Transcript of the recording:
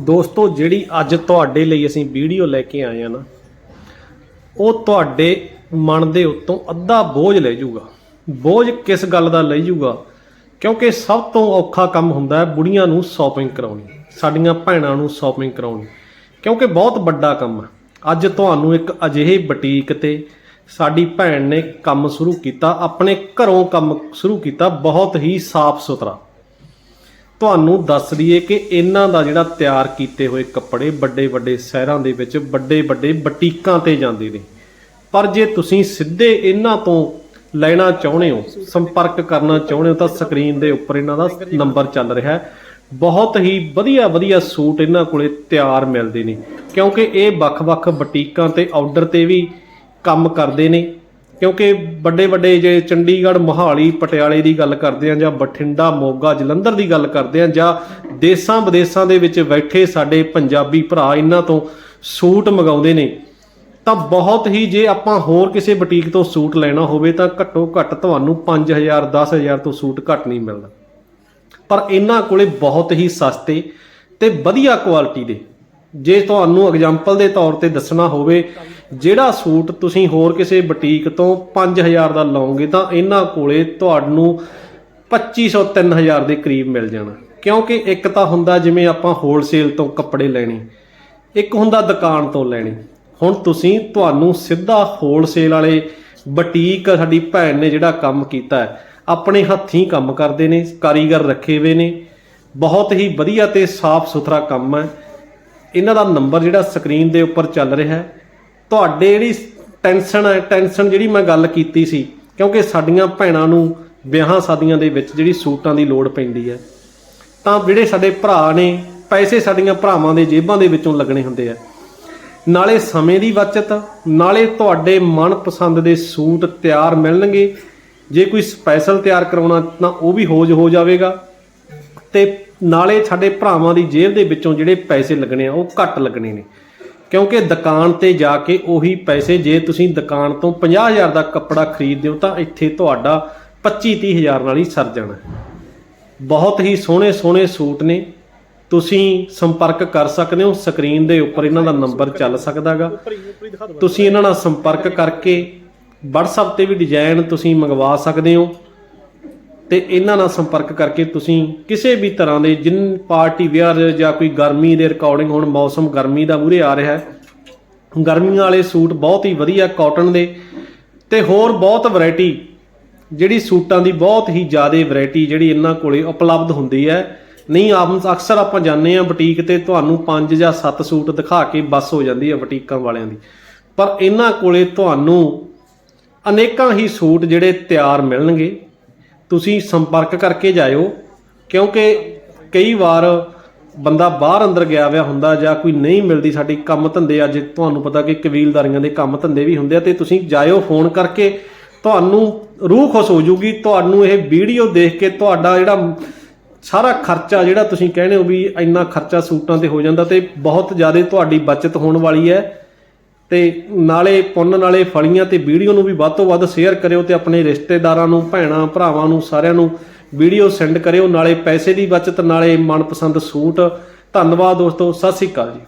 ਦੋਸਤੋ, ਜਿਹੜੀ ਅੱਜ ਤੁਹਾਡੇ ਲਈ ਅਸੀਂ ਵੀਡੀਓ ਲੈ ਕੇ ਆਏ ਆ ਨਾ, ਉਹ ਤੁਹਾਡੇ ਮਨ ਦੇ ਉੱਤੋਂ ਅੱਧਾ ਬੋਝ ਲੈ ਜਾਊਗਾ ਬੋਝ ਕਿਸ ਗੱਲ ਦਾ ਲੈ ਜਾਊਗਾ ਕਿਉਂਕਿ ਸਭ ਤੋਂ ਔਖਾ ਕੰਮ ਹੁੰਦਾ ਹੈ ਬੁੜੀਆਂ ਨੂੰ ਸ਼ਾਪਿੰਗ ਕਰਾਉਣੀ, ਸਾਡੀਆਂ ਭੈਣਾਂ ਨੂੰ ਸ਼ਾਪਿੰਗ ਕਰਾਉਣੀ, ਕਿਉਂਕਿ ਬਹੁਤ ਵੱਡਾ ਕੰਮ ਹੈ। ਅੱਜ ਤੁਹਾਨੂੰ ਇੱਕ ਅਜਿਹੇ ਬੁਟੀਕ ਤੇ ਸਾਡੀ ਭੈਣ ਨੇ ਕੰਮ ਸ਼ੁਰੂ ਕੀਤਾ, ਆਪਣੇ ਘਰੋਂ ਕੰਮ ਸ਼ੁਰੂ ਕੀਤਾ, ਬਹੁਤ ਹੀ ਸਾਫ਼ ਸੁਥਰਾ ਤੁਹਾਨੂੰ ਦੱਸ ਦਈਏ ਕਿ ਇਹਨਾਂ ਦਾ ਜਿਹੜਾ ਤਿਆਰ ਕੀਤੇ ਹੋਏ ਕੱਪੜੇ ਵੱਡੇ ਵੱਡੇ ਸ਼ਹਿਰਾਂ ਦੇ ਵਿੱਚ ਵੱਡੇ ਵੱਡੇ ਬਟੀਕਾਂ ਤੇ ਜਾਂਦੇ ਨੇ। ਪਰ ਜੇ ਤੁਸੀਂ ਸਿੱਧੇ ਇਹਨਾਂ ਤੋਂ ਲੈਣਾ ਚਾਹੁੰਦੇ ਹੋ, ਸੰਪਰਕ ਕਰਨਾ ਚਾਹੁੰਦੇ ਹੋ, ਤਾਂ ਸਕਰੀਨ ਦੇ ਉੱਪਰ ਇਹਨਾਂ ਦਾ ਨੰਬਰ ਚੱਲ ਰਿਹਾ ਹੈ। ਬਹੁਤ ਹੀ ਵਧੀਆ ਵਧੀਆ ਸੂਟ ਇਹਨਾਂ ਕੋਲੇ ਤਿਆਰ ਮਿਲਦੇ ਨੇ। ਕਿਉਂਕਿ ਇਹ ਵੱਖ-ਵੱਖ ਬੁਟੀਕਾਂ ਤੇ ਆਰਡਰ ਤੇ ਵੀ ਕੰਮ ਕਰਦੇ ਨੇ। ਕਿਉਂਕਿ ਵੱਡੇ ਵੱਡੇ ਜੇ ਚੰਡੀਗੜ੍ਹ, ਮੋਹਾਲੀ, ਪਟਿਆਲੇ ਦੀ ਗੱਲ ਕਰਦੇ ਆ ਜਾਂ ਬਠਿੰਡਾ, ਮੋਗਾ, ਜਲੰਧਰ ਦੀ ਗੱਲ ਕਰਦੇ ਆ ਜਾਂ ਦੇਸ਼ਾਂ ਵਿਦੇਸ਼ਾਂ ਦੇ ਵਿੱਚ ਬੈਠੇ ਸਾਡੇ ਪੰਜਾਬੀ ਭਰਾ ਇਹਨਾਂ ਤੋਂ ਸੂਟ ਮੰਗਾਉਂਦੇ ਨੇ, ਤਾਂ ਬਹੁਤ ਹੀ ਜੇ ਆਪਾਂ ਹੋਰ ਕਿਸੇ ਬੁਟੀਕ ਤੋਂ ਸੂਟ ਲੈਣਾ ਹੋਵੇ ਤਾਂ ਘੱਟੋ ਘੱਟ ਤੁਹਾਨੂੰ 5000 10000 ਤੋਂ ਸੂਟ ਘੱਟ ਨਹੀਂ ਮਿਲਦਾ। ਪਰ ਇਹਨਾਂ ਕੋਲੇ ਬਹੁਤ ਹੀ ਸਸਤੇ ਤੇ ਵਧੀਆ ਕੁਆਲਿਟੀ ਦੇ ਜੇ ਤੁਹਾਨੂੰ ਐਗਜ਼ਾਮਪਲ ਦੇ ਤੌਰ ਤੇ ਦੱਸਣਾ ਹੋਵੇ, ਜਿਹੜਾ ਸੂਟ ਤੁਸੀਂ ਹੋਰ ਕਿਸੇ ਬੁਟੀਕ ਤੋਂ 5000 ਦਾ ਲਓਗੇ, ਤਾਂ ਇਹਨਾਂ ਕੋਲੇ ਤੁਹਾਨੂੰ 2500 3000 ਦੇ ਕਰੀਬ ਮਿਲ ਜਾਣਾ। ਕਿਉਂਕਿ ਇੱਕ ਤਾਂ ਹੁੰਦਾ ਜਿਵੇਂ ਆਪਾਂ ਹੋਲਸੇਲ ਤੋਂ ਕੱਪੜੇ ਲੈਣੇ, ਇੱਕ ਹੁੰਦਾ ਦੁਕਾਨ ਤੋਂ ਲੈਣੇ। ਹੁਣ ਤੁਸੀਂ ਤੁਹਾਨੂੰ ਸਿੱਧਾ ਹੋਲਸੇਲ ਵਾਲੇ ਬੁਟੀਕ ਸਾਡੀ ਭੈਣ ਨੇ ਜਿਹੜਾ ਕੰਮ ਕੀਤਾ ਹੈ, ਆਪਣੇ ਹੱਥੀਂ ਕੰਮ ਕਰਦੇ ਨੇ, ਕਾਰੀਗਰ ਰੱਖੇ ਹੋਏ ਨੇ। ਬਹੁਤ ਹੀ ਵਧੀਆ ਤੇ ਸਾਫ਼ ਸੁਥਰਾ ਕੰਮ ਹੈ। ਇਹਨਾਂ ਦਾ ਨੰਬਰ ਜਿਹੜਾ ਸਕਰੀਨ ਦੇ ਉੱਪਰ ਚੱਲ ਰਿਹਾ ਹੈ। ਤੁਹਾਡੇ ਜਿਹੜੀ ਟੈਨਸ਼ਨ ਹੈ, ਟੈਨਸ਼ਨ ਜਿਹੜੀ ਮੈਂ ਗੱਲ ਕੀਤੀ ਸੀ, ਕਿਉਂਕਿ ਸਾਡੀਆਂ ਭੈਣਾਂ ਨੂੰ ਵਿਆਹਾਂ ਸ਼ਾਦੀਆਂ ਦੇ ਵਿੱਚ ਜਿਹੜੀ ਸੂਟਾਂ ਦੀ ਲੋੜ ਪੈਂਦੀ ਹੈ, ਤਾਂ ਜਿਹੜੇ ਸਾਡੇ ਭਰਾ ਨੇ, ਪੈਸੇ ਸਾਡੀਆਂ ਭਰਾਵਾਂ ਦੇ ਜੇਬਾਂ ਦੇ ਵਿੱਚੋਂ ਲੱਗਣੇ ਹੁੰਦੇ ਆ। ਨਾਲੇ ਸਮੇਂ ਦੀ ਬਚਤ, ਨਾਲੇ ਤੁਹਾਡੇ ਮਨਪਸੰਦ ਦੇ ਸੂਟ ਤਿਆਰ ਮਿਲਣਗੇ। ਜੇ ਕੋਈ ਸਪੈਸ਼ਲ ਤਿਆਰ ਕਰਾਉਣਾ, ਤਾਂ ਉਹ ਵੀ ਹੋਜ ਹੋ ਜਾਵੇਗਾ। ਤੇ ਨਾਲੇ ਸਾਡੇ ਭਰਾਵਾਂ ਦੀ ਜੇਬ ਦੇ ਵਿੱਚੋਂ ਜਿਹੜੇ ਪੈਸੇ ਲੱਗਣੇ ਆ, ਉਹ ਘੱਟ ਲੱਗਣੇ ਨੇ। ਕਿਉਂਕਿ ਦੁਕਾਨ ਤੇ ਜਾ ਕੇ ਉਹੀ ਪੈਸੇ, ਜੇ ਤੁਸੀਂ ਦੁਕਾਨ ਤੋਂ 50000 ਦਾ ਕੱਪੜਾ ਖਰੀਦਦੇ ਹੋ, ਤਾਂ ਇੱਥੇ ਤੁਹਾਡਾ 25 ਹਜ਼ਾਰ ਨਾਲ ਹੀ ਸਰ ਜਾਣਾ। ਬਹੁਤ ਹੀ ਸੋਹਣੇ ਸੋਹਣੇ ਸੂਟ ਨੇ। ਤੁਸੀਂ ਸੰਪਰਕ ਕਰ ਸਕਦੇ ਹੋ, ਸਕਰੀਨ ਦੇ ਉੱਪਰ ਇਹਨਾਂ ਦਾ ਨੰਬਰ ਚੱਲ ਸਕਦਾਗਾ। ਤੁਸੀਂ ਇਹਨਾਂ ਨਾਲ ਸੰਪਰਕ ਕਰਕੇ WhatsApp ਤੇ ਵੀ ਡਿਜ਼ਾਈਨ ਤੁਸੀਂ ਮੰਗਵਾ ਸਕਦੇ ਹੋ। ਤੇ ਇਹਨਾਂ ਨਾਲ ਸੰਪਰਕ ਕਰਕੇ ਤੁਸੀਂ ਕਿਸੇ ਵੀ ਤਰ੍ਹਾਂ ਦੇ ਜਿਨ ਪਾਰਟੀ ਵੇਅਰ ਜਾਂ ਕੋਈ ਗਰਮੀ ਦੇ ਰਿਕਾਰਡਿੰਗ ਹੁਣ, ਮੌਸਮ ਗਰਮੀ ਦਾ ਮੂਰੇ ਆ ਰਿਹਾ ਹੈ। ਗਰਮੀਆਂ ਵਾਲੇ ਸੂਟ ਬਹੁਤ ਹੀ ਵਧੀਆ ਕਾਟਨ ਦੇ ਤੇ ਹੋਰ ਬਹੁਤ ਵੈਰਾਈਟੀ ਜਿਹੜੀ ਸੂਟਾਂ ਦੀ ਬਹੁਤ ਹੀ ਜ਼ਿਆਦਾ ਵੈਰਾਈਟੀ ਜਿਹੜੀ ਇਹਨਾਂ ਕੋਲੇ ਉਪਲਬਧ ਹੁੰਦੀ ਹੈ। ਨਹੀਂ, ਆਪ ਅਕਸਰ ਆਪਾਂ ਜਾਂਦੇ ਆ ਬੁਟੀਕ ਤੇ ਤੁਹਾਨੂੰ 5 ਜਾਂ 7 ਸੂਟ ਦਿਖਾ ਕੇ ਬਸ ਹੋ ਜਾਂਦੀ ਹੈ ਬੁਟੀਕਾਂ ਵਾਲਿਆਂ ਦੀ। ਪਰ ਇਹਨਾਂ ਕੋਲੇ ਤੁਹਾਨੂੰ ਅਨੇਕਾਂ ਹੀ ਸੂਟ ਜਿਹੜੇ ਤਿਆਰ ਮਿਲਣਗੇ। ਤੁਸੀਂ ਸੰਪਰਕ ਕਰਕੇ ਜਾਇਓ, ਕਿਉਂਕਿ ਕਈ ਵਾਰ ਬੰਦਾ ਬਾਹਰ ਅੰਦਰ ਗਿਆ ਹੋਇਆ ਹੁੰਦਾ ਜਾਂ ਕੋਈ ਨਹੀਂ ਮਿਲਦੀ ਸਾਡੀ ਕੰਮ ਧੰਦੇ, ਅੱਜ ਤੁਹਾਨੂੰ ਪਤਾ ਕਿ ਕਬੀਲਦਾਰੀਆਂ ਦੇ ਕੰਮ ਧੰਦੇ ਵੀ ਹੁੰਦੇ ਆ, ਤੇ ਤੁਸੀਂ ਜਾਇਓ ਫੋਨ ਕਰਕੇ, ਤੁਹਾਨੂੰ ਰੂਹ ਖੁਸ਼ ਹੋ ਜੂਗੀ, ਤੁਹਾਨੂੰ ਇਹ ਵੀਡੀਓ ਦੇਖ ਕੇ ਤੁਹਾਡਾ ਜਿਹੜਾ ਸਾਰਾ ਖਰਚਾ ਜਿਹੜਾ ਤੁਸੀਂ ਕਹਿੰਦੇ ਹੋ ਵੀ ਇੰਨਾ ਖਰਚਾ ਸੂਟਾਂ ਤੇ ਹੋ ਜਾਂਦਾ ਤੇ ਬਹੁਤ ਜ਼ਿਆਦਾ ਤੁਹਾਡੀ ਬਚਤ ਹੋਣ ਵਾਲੀ ਹੈ। ਤੇ ਨਾਲੇ ਪੁੰਨ ਨਾਲੇ ਫਲੀਆਂ ਤੇ ਵੀਡੀਓ ਨੂੰ ਵੀ ਵੱਧ ਤੋਂ ਵੱਧ ਸ਼ੇਅਰ ਕਰਿਓ ਤੇ ਆਪਣੇ ਰਿਸ਼ਤੇਦਾਰਾਂ ਨੂੰ, ਭੈਣਾਂ, ਭਰਾਵਾਂ ਨੂੰ, ਸਾਰਿਆਂ ਨੂੰ ਵੀਡੀਓ ਸੈਂਡ ਕਰਿਓ, ਨਾਲੇ ਪੈਸੇ ਦੀ ਬਚਤ, ਨਾਲੇ ਮਨਪਸੰਦ ਸੂਟ। ਧੰਨਵਾਦ ਦੋਸਤੋ, ਸਤਿ ਸ੍ਰੀ ਅਕਾਲ ਜੀ।